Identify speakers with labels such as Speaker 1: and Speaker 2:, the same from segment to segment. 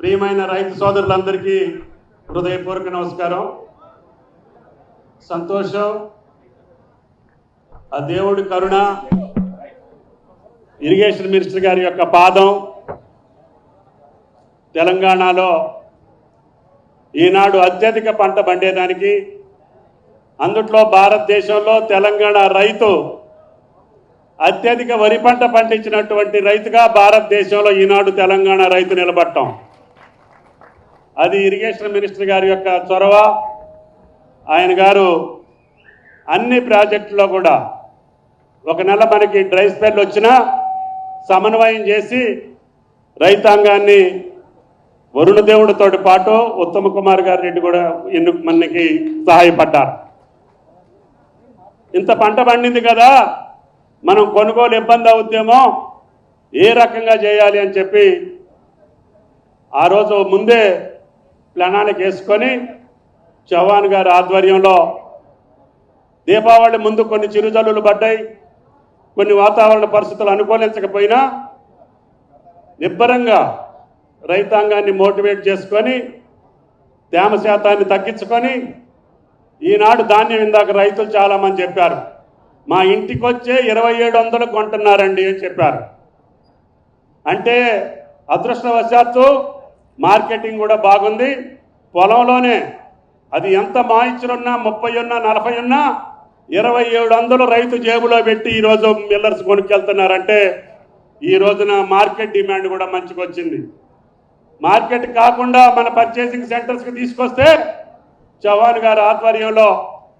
Speaker 1: ప్రియమైన రైతు సోదరులందరికీ హృదయపూర్వక నమస్కారం. సంతోషం ఆ దేవుడి కరుణ ఇరిగేషన్ మినిస్టర్ గారి యొక్క పాదం తెలంగాణలో ఈనాడు అత్యధిక పంట పండేదానికి అందుట్లో భారతదేశంలో తెలంగాణ రైతు అత్యధిక వరి పంట పండించినటువంటి రైతుగా భారతదేశంలో ఈనాడు తెలంగాణ రైతు నిలబడటం అది ఇరిగేషన్ మినిస్టర్ గారి యొక్క చొరవ. ఆయన గారు అన్ని ప్రాజెక్టులో కూడా ఒక నెల మనకి డ్రై స్పెల్ వచ్చినా సమన్వయం చేసి రైతాంగాన్ని వరుణ దేవుడితో పాటు ఉత్తమ కుమార్ గారి రెడ్డి కూడా ఎన్ను మనకి సహాయపడ్డారు. ఇంత పంట పండింది కదా మనం కొనుగోలు ఇబ్బంది అవుద్దేమో ఏ రకంగా చేయాలి అని చెప్పి ఆ రోజు ముందే ప్రణాళిక వేసుకొని చౌహాన్ గారి ఆధ్వర్యంలో దీపావళి ముందు కొన్ని చిరుజల్లులు పడ్డాయి. కొన్ని వాతావరణ పరిస్థితులు అనుకూలించకపోయినా నిబ్బరంగా రైతాంగాన్ని మోటివేట్ చేసుకొని తేమ శాతాన్ని తగ్గించుకొని ఈనాడు ధాన్యం ఇందాక రైతులు చాలామంది చెప్పారు. మా ఇంటికి వచ్చే ఇరవై ఏడు వందలు కొంటున్నారండి అని చెప్పారు. అంటే అదృష్టవశాత్తు మార్కెటింగ్ కూడా బాగుంది. పొలంలోనే అది ఎంత మాయిచ్చులున్నా ముప్పై ఉన్నా నలభై ఉన్నా ఇరవై ఏడు వందలు రైతు జేబులో పెట్టి ఈరోజు మిల్లర్స్ కొనుక్కెళ్తున్నారంటే ఈ రోజున మార్కెట్ డిమాండ్ కూడా మంచిగా వచ్చింది మార్కెట్ కాకుండా మన పర్చేసింగ్ సెంటర్స్కి తీసుకొస్తే చౌహాన్ గారి ఆధ్వర్యంలో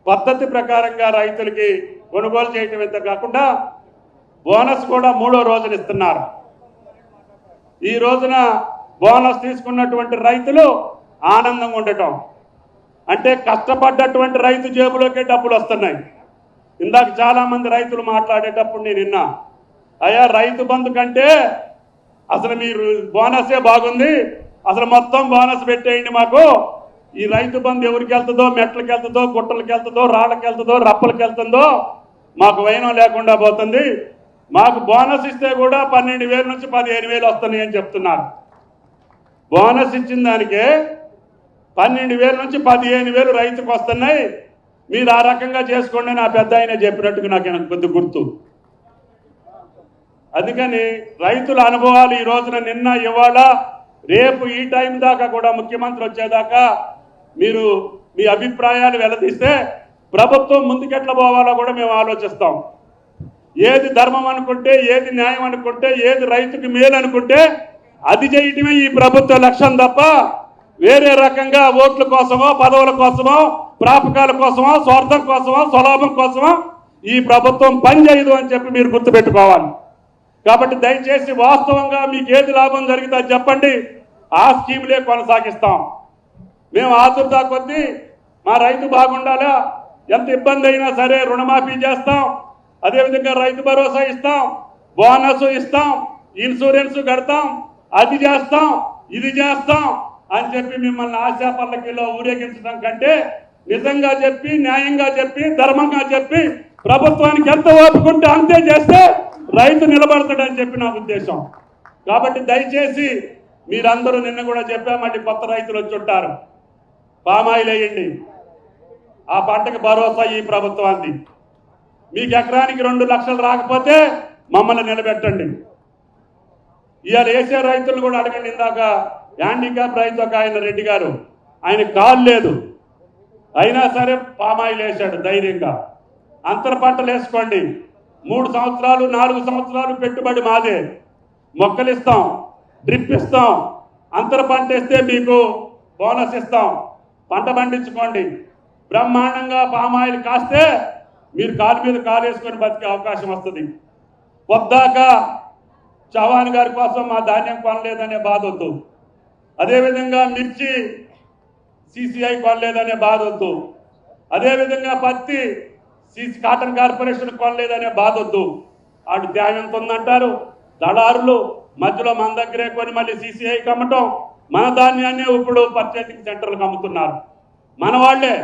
Speaker 1: పద్ధతి ప్రకారంగా రైతులకి కొనుగోలు చేయటం ఇంత కాకుండా బోనస్ కూడా మూడో రోజున ఇస్తున్నారు. ఈ రోజున బోనస్ తీసుకున్నటువంటి రైతులు ఆనందంగా ఉండటం. అంటే కష్టపడ్డటువంటి రైతు జేబులోకే డబ్బులు వస్తున్నాయి. ఇందాక చాలామంది రైతులు మాట్లాడేటప్పుడు నేను విన్నా అయ్యా రైతు బంధు కంటే అసలు మీరు బోనసే బాగుంది అసలు మొత్తం బోనస్ పెట్టేయండి మాకు. ఈ రైతు బంధు ఎవరికి వెళ్తుందో మెట్లకి వెళ్తుందో గుట్టలకి వెళ్తుందో రాళ్ళకి వెళ్తుందో రప్పలకి వెళ్తుందో మాకు వైనం లేకుండా పోతుంది. మాకు బోనస్ ఇస్తే కూడా పన్నెండు వేల నుంచి పదిహేను వేలు వస్తున్నాయి అని చెప్తున్నారు. బోనస్ ఇచ్చిన దానికే పన్నెండు వేల నుంచి పదిహేను వేలు రైతుకు వస్తున్నాయి. మీరు ఆ రకంగా చేసుకోండి నా పెద్ద ఆయన చెప్పినట్టుగా నాకు నాకు కొద్ది గుర్తు. అందుకని రైతుల అనుభవాలు ఈ రోజున నిన్న ఇవాళ రేపు ఈ టైం దాకా కూడా ముఖ్యమంత్రి వచ్చేదాకా మీరు మీ అభిప్రాయాలు వెలదీస్తే ప్రభుత్వం ముందుకెట్లా పోవాలో కూడా మేము ఆలోచిస్తాం. ఏది ధర్మం అనుకుంటే ఏది న్యాయం అనుకుంటే ఏది రైతుకి మేలు అనుకుంటే అది చేయటమే ఈ ప్రభుత్వ లక్ష్యం తప్ప వేరే రకంగా ఓట్ల కోసమో పదవుల కోసమో ప్రాపకాల కోసమో స్వార్థం కోసమో స్వలాభం కోసమో ఈ ప్రభుత్వం పని చేయదు అని చెప్పి మీరు గుర్తుపెట్టుకోవాలి. కాబట్టి దయచేసి వాస్తవంగా మీకు ఏది లాభం జరిగితే చెప్పండి. ఆ స్కీములే కొనసాగిస్తాం. మేము ఆతురతా కొద్దీ మా రైతు బాగుండాలా? ఎంత ఇబ్బంది అయినా సరే రుణమాఫీ చేస్తాం. అదేవిధంగా రైతు భరోసా ఇస్తాం. బోనస్ ఇస్తాం. ఇన్సూరెన్స్ కడతాం. అది చేస్తాం ఇది చేస్తాం అని చెప్పి మిమ్మల్ని ఆశాపల్లకిలో ఊరేగించడం కంటే నిజంగా చెప్పి న్యాయంగా చెప్పి ధర్మంగా చెప్పి ప్రభుత్వానికి ఎంత ఓపుకుంటే అంతే చేస్తే రైతు నిలబడతాడని చెప్పి నా ఉద్దేశం. కాబట్టి దయచేసి మీరందరూ నిన్న కూడా చెప్పామండి కొత్త రైతులు వచ్చి ఉంటారు. పామాయిల్ వేయండి. ఆ పంటకు భరోసా ఈ ప్రభుత్వాన్ని మీకు ఎకరానికి రెండు లక్షలు రాకపోతే మమ్మల్ని నిలబెట్టండి. ఇవాళ వేసే రైతులు కూడా అడగండి ఇందాక హ్యాండిక్యాప్ రైతు ఒక ఆయన రెడ్డి గారు. ఆయన కాలు లేదు. అయినా సరే పామాయిల్ వేసాడు ధైర్యంగా. అంతర పంటలు వేసుకోండి. మూడు సంవత్సరాలు నాలుగు సంవత్సరాలు పెట్టుబడి మాదే. మొక్కలు ఇస్తాం డ్రిప్ ఇస్తాం. అంతర పంట వేస్తే మీకు బోనస్ ఇస్తాం. పంట పండించుకోండి. బ్రహ్మాండంగా పామాయిల్ కాస్తే మీరు కాలు మీద కాలు వేసుకొని బతికే అవకాశం వస్తుంది. పొద్దాక చవాన్ గారి కోసం మా ధాన్యం కొనలేదనే బాధ వద్దు. అదేవిధంగా మిర్చి సిసిఐ కొనలేదనే బాధ వద్దు. అదేవిధంగా పత్తి సిసి కాటన్ కార్పొరేషన్ కొనలేదనే బాధ వద్దు. ఆడు ధ్యానం ఉందంటారు. దళారులు మధ్యలో మన దగ్గరే కొని మళ్ళీ సిసిఐ అమ్మటం మన ధాన్యాన్ని ఇప్పుడు పర్చేసింగ్ సెంటర్లకు అమ్ముతున్నారు. మన వాళ్ళే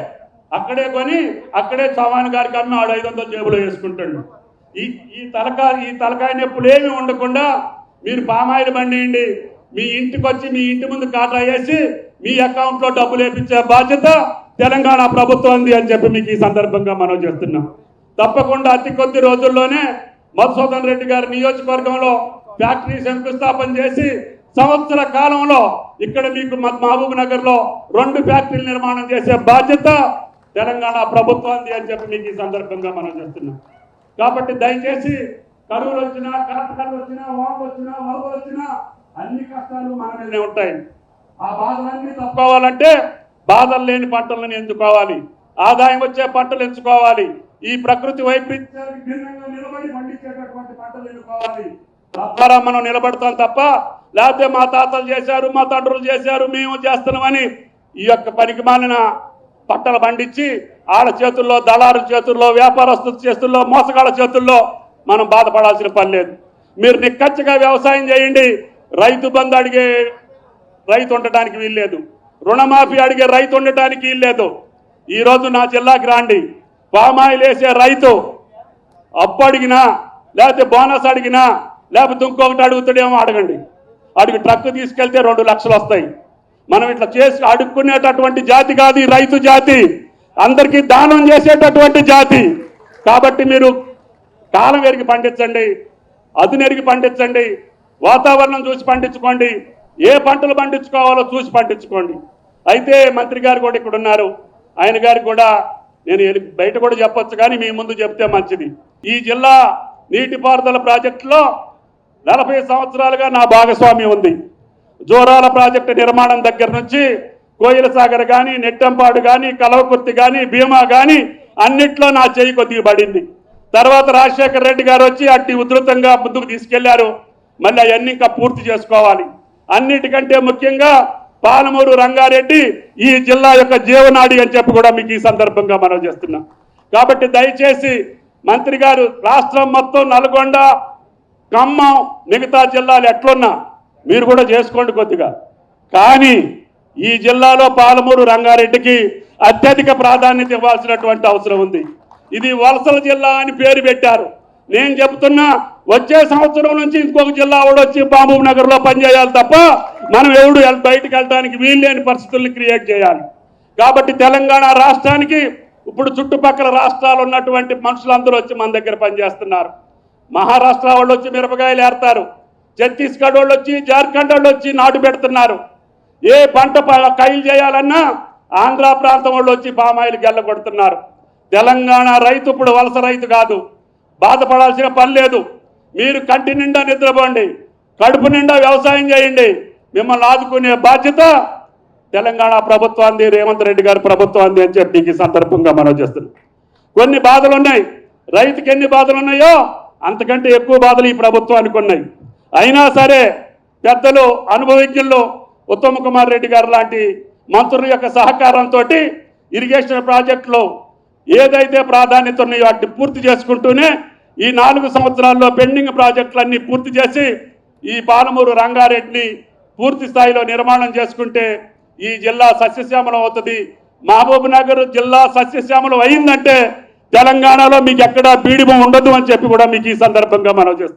Speaker 1: అక్కడే కొని అక్కడే చవాన్ గారికి అమ్మి ఆడు ఐదు వందల జేబులో వేసుకుంటాడు. ఈ ఈ తలకాయ ఈ తలకాయ నొప్పులు ఏమి ఉండకుండా మీరు పామాయిల్ బండియండి మీ ఇంటికి వచ్చి మీ ఇంటి ముందు ఖాతా వేసి మీ అకౌంట్లో డబ్బులు వేపించే బాధ్యత తెలంగాణ ప్రభుత్వంది అని చెప్పి మీకు ఈ సందర్భంగా మనం చేస్తున్నాం. తప్పకుండా అతి కొద్ది రోజుల్లోనే మధుసూదన్ రెడ్డి గారి నియోజకవర్గంలో ఫ్యాక్టరీ శంకుస్థాపన చేసి సంవత్సర కాలంలో ఇక్కడ మీకు మహబూబ్ నగర్లో రెండు ఫ్యాక్టరీలు నిర్మాణం చేసే బాధ్యత తెలంగాణ ప్రభుత్వాన్ని అని చెప్పి మీకు ఈ సందర్భంగా మనం చేస్తున్నాం. కాబట్టి దయచేసి కరువులు వచ్చినా కరకలు వచ్చినా వాపు వచ్చినా వరద వచ్చినా అన్ని కష్టాలు మన మీదనే ఉంటాయి. ఆ బాధలన్నీ తప్పుకోవాలంటే బాధలు లేని పంటలను ఎంచుకోవాలి. ఆదాయం వచ్చే పంటలు ఎంచుకోవాలి. ఈ ప్రకృతి వైపరీత్యానికి భిన్నంగా నిలబడి పండించేటటువంటి పంటలు ఎన్నుకోవాలి తద్వారా మనం నిలబడతాం తప్ప లేకపోతే మా తాతలు చేశారు మా తండ్రులు చేశారు మేము చేస్తున్నామని ఈ యొక్క పనికి మాలిన పంటలు పండించి వాళ్ళ చేతుల్లో దళారు చేతుల్లో వ్యాపారస్తుల చేతుల్లో మోసగాళ్ళ చేతుల్లో మనం బాధపడాల్సిన పని లేదు. మీరు నిక్కచ్చిగా వ్యవసాయం చేయండి. రైతు బంధు అడిగే రైతు ఉండటానికి వీల్లేదు రుణమాఫీ అడిగే రైతు ఉండటానికి వీల్లేదు ఈ రోజు నా జిల్లాకి రాండి. పామాయిల్ వేసే రైతు అప్పు అడిగినా లేకపోతే బోనస్ అడిగినా లేకపోతే ఇంకొకటి అడుగుతాడేమో అడగండి. అడిగి ట్రక్ తీసుకెళ్తే రెండు లక్షలు వస్తాయి. మనం ఇట్లా చేసి అడుక్కునేటటువంటి జాతి కాదు రైతు జాతి. అందరికీ దానం చేసేటటువంటి జాతి. కాబట్టి మీరు కాలం ఎరిగి పండించండి అదునెరిగి పండించండి వాతావరణం చూసి పండించుకోండి ఏ పంటలు పండించుకోవాలో చూసి పండించుకోండి. అయితే మంత్రి గారు కూడా ఇక్కడ ఉన్నారు. ఆయన గారికి కూడా నేను బయట కూడా చెప్పొచ్చు కానీ మీ ముందు చెప్తే మంచిది. ఈ జిల్లా నీటిపారుదల ప్రాజెక్టులో నలభై సంవత్సరాలుగా నా భాగస్వామ్యం ఉంది. జోరాల ప్రాజెక్టు నిర్మాణం దగ్గర నుంచి కోయిల సాగర్ కానీ నెట్టంపాడు కానీ కలవకుర్తి కానీ భీమా కానీ అన్నిట్లో నా చేయి కొద్దిగా పడింది. తర్వాత రాజశేఖర రెడ్డి గారు వచ్చి అట్టి ఉధృతంగా ముందుకు తీసుకెళ్ళారు. మళ్ళీ అవన్నీ ఇంకా పూర్తి చేసుకోవాలి. అన్నిటికంటే ముఖ్యంగా పాలమూరు రంగారెడ్డి ఈ జిల్లా యొక్క జీవనాడి అని చెప్పి కూడా మీకు ఈ సందర్భంగా మనం చేస్తున్నాం. కాబట్టి దయచేసి మంత్రి గారు రాష్ట్రం మొత్తం నల్గొండ ఖమ్మం మిగతా జిల్లాలు ఎట్లున్నా మీరు కూడా చేసుకోండి కొద్దిగా. కానీ ఈ జిల్లాలో పాలమూరు రంగారెడ్డికి అత్యధిక ప్రాధాన్యత ఇవ్వాల్సినటువంటి అవసరం ఉంది. ఇది వలసల జిల్లా అని పేరు పెట్టారు. నేను చెప్తున్నా వచ్చే సంవత్సరం నుంచి ఇంకొక జిల్లా కూడా వచ్చి బాబు నగర్లో పనిచేయాలి తప్ప మనం ఎవడు బయటకు వెళ్ళడానికి వీల్లేని పరిస్థితుల్ని క్రియేట్ చేయాలి. కాబట్టి తెలంగాణ రాష్ట్రానికి ఇప్పుడు చుట్టుపక్కల రాష్ట్రాలు ఉన్నటువంటి మనుషులందరూ వచ్చి మన దగ్గర పనిచేస్తున్నారు. మహారాష్ట్ర వాళ్ళు వచ్చి మిరపకాయలు ఏర్తారు. ఛత్తీస్గఢ్ వాళ్ళు వచ్చి జార్ఖండ్ వాళ్ళు వచ్చి నాటు పెడుతున్నారు. ఏ పంట ప- కైలు చేయాలన్నా ఆంధ్ర ప్రాంతం వాళ్ళు వచ్చి పామాయిలు గెల్ల కొడుతున్నారు. తెలంగాణ రైతు ఇప్పుడు వలస రైతు కాదు. బాధపడాల్సిన పని లేదు. మీరు కంటి నిండా నిద్రపోండి. కడుపు నిండా వ్యవసాయం చేయండి. మిమ్మల్ని ఆదుకునే బాధ్యత తెలంగాణ ప్రభుత్వాన్ని రేవంత్ రెడ్డి గారి ప్రభుత్వాన్ని అని చెప్పి ఈ సందర్భంగా మనం చేస్తున్నాం. కొన్ని బాధలు ఉన్నాయి రైతుకి ఎన్ని బాధలు ఉన్నాయో అంతకంటే ఎక్కువ బాధలు ఈ ప్రభుత్వానికి ఉన్నాయి. అయినా సరే పెద్దలు అనుభవజ్ఞులు ఉత్తమ్ కుమార్ రెడ్డి గారు లాంటి మంత్రుల యొక్క సహకారంతో ఇరిగేషన్ ప్రాజెక్టులో ఏదైతే ప్రాధాన్యత ఉన్నాయో వాటిని పూర్తి చేసుకుంటూనే ఈ నాలుగు సంవత్సరాల్లో పెండింగ్ ప్రాజెక్టులన్నీ పూర్తి చేసి ఈ పాలమూరు రంగారెడ్డిని పూర్తి స్థాయిలో నిర్మాణం చేసుకుంటే ఈ జిల్లా సస్యశ్యామలం అవుతుంది. మహబూబ్ నగర్ జిల్లా సస్యశ్యామలం అయిందంటే తెలంగాణలో మీకు ఎక్కడా బీడిమ ఉండదు అని చెప్పి కూడా మీకు ఈ సందర్భంగా మనం చేస్తున్నాం.